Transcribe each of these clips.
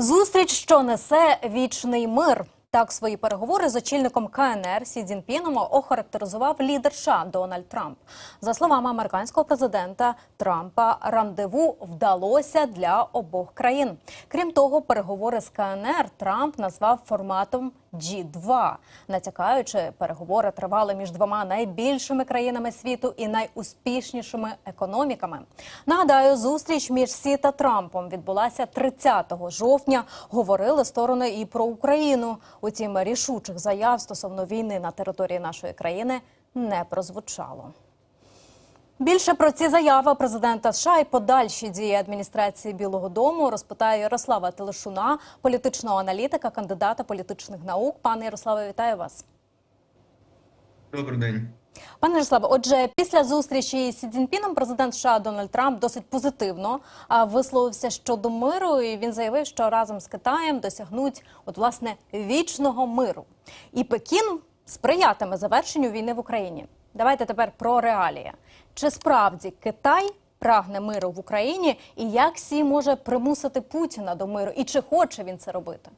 Зустріч, що несе вічний мир. Так свої переговори з очільником КНР Сі Цзіньпіном охарактеризував лідер США Дональд Трамп. За словами американського президента Трампа, рандеву вдалося для обох країн. Крім того, переговори з КНР Трамп назвав форматом G2, натякаючи, переговори тривали між двома найбільшими країнами світу і найуспішнішими економіками. Нагадаю, зустріч між Сі та Трампом відбулася 30 жовтня. Говорили сторони і про Україну. Утім, рішучих заяв стосовно війни на території нашої країни не прозвучало. Більше про ці заяви президента США і подальші дії адміністрації Білого Дому розпитає Ярослава Телешуна, політичного аналітика, кандидата політичних наук. Пане Ярославе, вітаю вас. Добрий день. Пане Ярославе, отже, після зустрічі з Сі Цзіньпіном президент США Дональд Трамп досить позитивно висловився щодо миру. І він заявив, що разом з Китаєм досягнуть от власне вічного миру. І Пекін сприятиме завершенню війни в Україні. Давайте тепер про реалії. Чи справді Китай прагне миру в Україні, і як Сі може примусити Путіна до миру, і чи хоче він це робити?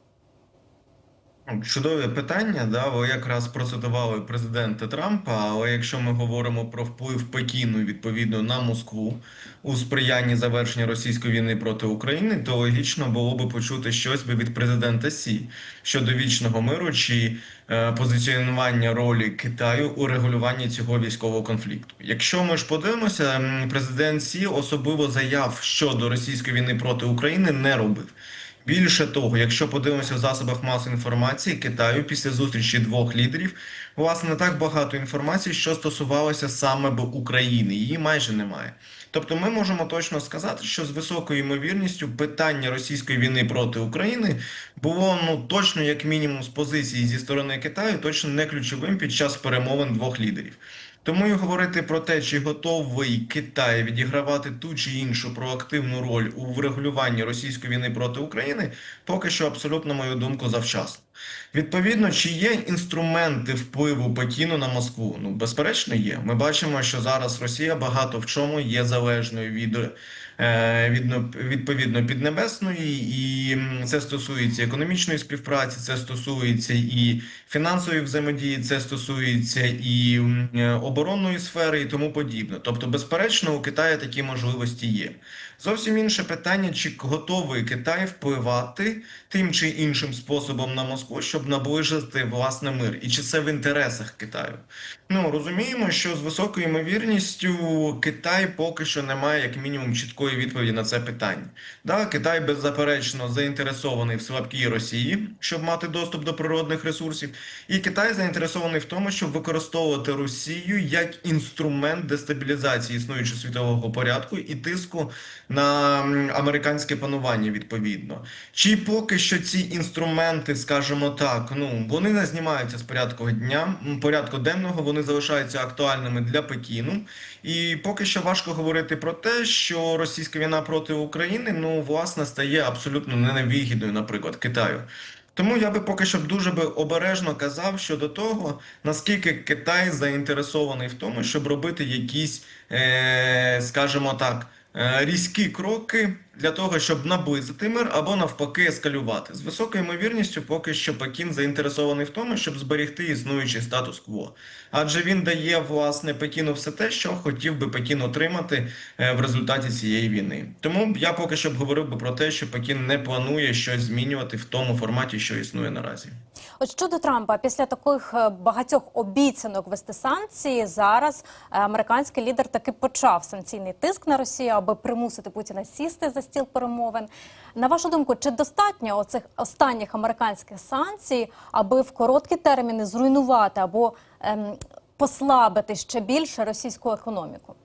Ну, Чудове питання. Да, ви якраз процитували президента Трампа. Але якщо ми говоримо про вплив Пекіну відповідно на Москву у сприянні завершення російської війни проти України, то логічно було би почути щось би від президента Сі щодо вічного миру чи е, позиціонування ролі Китаю у регулюванні цього військового конфлікту. Якщо ми ж подивимося, президент Сі особливо заяв щодо російської війни проти України не робив. Більше того, якщо подивимося в засобах масової інформації Китаю після зустрічі двох лідерів, власне, не так багато інформації, що стосувалося саме б України. Її майже немає. Тобто, ми можемо точно сказати, що з високою ймовірністю питання російської війни проти України було ну точно як мінімум з позиції зі сторони Китаю, точно не ключовим під час перемовин двох лідерів. Тому і говорити про те, чи готовий Китай відігравати ту чи іншу проактивну роль у врегулюванні російської війни проти України, поки що абсолютно, мою думку, завчасно. Відповідно, чи є інструменти впливу Пекіну на Москву? Ну, безперечно, є. Ми бачимо, що зараз Росія багато в чому є залежною від. е, Відно, відповідно піднебесної, і це стосується економічної співпраці, це стосується і фінансової взаємодії, це стосується і е, оборонної сфери, і тому подібне. Тобто, безперечно, у Китаї такі можливості є. Зовсім інше питання: чи готовий Китай впливати тим чи іншим способом на Москву, щоб наближити власне мир, і чи це в інтересах Китаю? Ну розуміємо, що з високою ймовірністю Китай поки що не має як мінімум чіткої відповіді на це питання. Да, Китай беззаперечно заінтересований в слабкій Росії, щоб мати доступ до природних ресурсів, і Китай заінтересований в тому, щоб використовувати Росію як інструмент дестабілізації існуючого світового порядку і тиску на американське панування відповідно. Чи поки що ці інструменти, скажімо так, ну вони не знімаються з порядку дня, порядку денного, вони залишаються актуальними для Пекіну. І поки що важко говорити про те, що російська війна проти України ну власне стає абсолютно ненавигідною, наприклад, Китаю. Тому я би поки що дуже би обережно казав щодо того, наскільки Китай заінтересований в тому, щоб робити якісь, е, скажімо так, різкі кроки для того, щоб наблизити мир або навпаки ескалювати. З високою ймовірністю, поки що Пекін заінтересований в тому, щоб зберегти існуючий статус-кво. Адже він дає власне Пекіну все те, що хотів би Пекін отримати е, в результаті цієї війни. Тому я поки що б говорив би про те, що Пекін не планує щось змінювати в тому форматі, що існує наразі. От щодо Трампа, після таких е, багатьох обіцянок вести санкції, зараз е, американський лідер таки почав санкційний тиск на Росію, аби примусити Путіна сісти за стіл перемовин. На вашу думку, чи достатньо оцих останніх американських санкцій, аби в короткі терміни зруйнувати або ем, послабити ще більше російську економіку?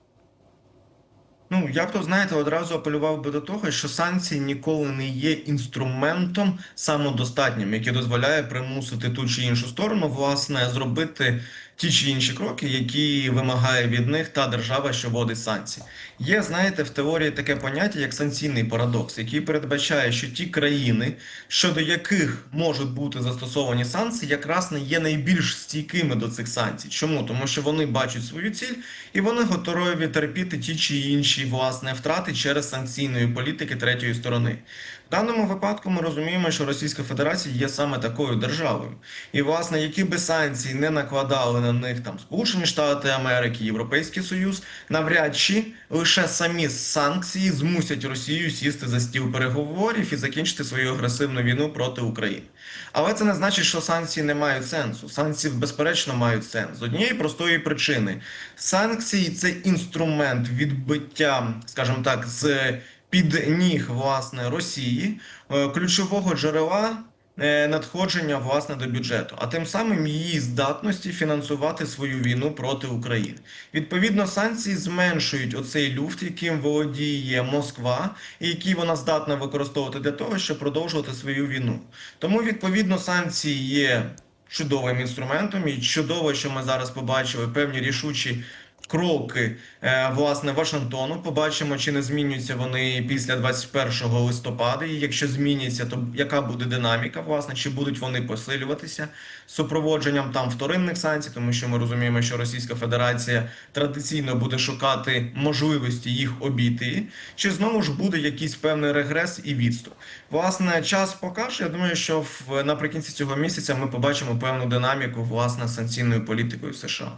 Ну, я б то знаєте, одразу апелював би до того, що санкції ніколи не є інструментом самодостатнім, який дозволяє примусити ту чи іншу сторону, власне, зробити ті чи інші кроки, які вимагає від них та держава, що вводить санкції. Є, знаєте, в теорії таке поняття, як санкційний парадокс, який передбачає, що ті країни, щодо яких можуть бути застосовані санкції, якраз не є найбільш стійкими до цих санкцій. Чому? Тому що вони бачать свою ціль і вони готові терпіти ті чи інші власне втрати через санкційної політики третьої сторони. В даному випадку ми розуміємо, що Російська Федерація є саме такою державою. І, власне, які би санкції не накладали на них там Сполучені Штати Америки, Європейський Союз, навряд чи лише самі санкції змусять Росію сісти за стіл переговорів і закінчити свою агресивну війну проти України. Але це не значить, що санкції не мають сенсу. Санкції, безперечно, мають сенс з однієї простої причини: санкції це інструмент відбиття, скажімо так, з під ніг власне Росії е, ключового джерела е, надходження власне до бюджету, а тим самим її здатності фінансувати свою війну проти України. Відповідно, санкції зменшують оцей люфт, яким володіє Москва, і який вона здатна використовувати для того, щоб продовжувати свою війну. Тому відповідно санкції є чудовим інструментом, і чудово, що ми зараз побачили певні рішучі. Кроки е, власне Вашингтону. Побачимо, чи не змінюються вони після 21 листопада. І якщо зміняться, то яка буде динаміка? Власне, чи будуть вони посилюватися супроводженням там вторинних санкцій, тому що ми розуміємо, що Російська Федерація традиційно буде шукати можливості їх обійти, чи знову ж буде якийсь певний регрес і відступ. Власне, час покаже. Я думаю, що в наприкінці цього місяця ми побачимо певну динаміку власне санкційною політикою США.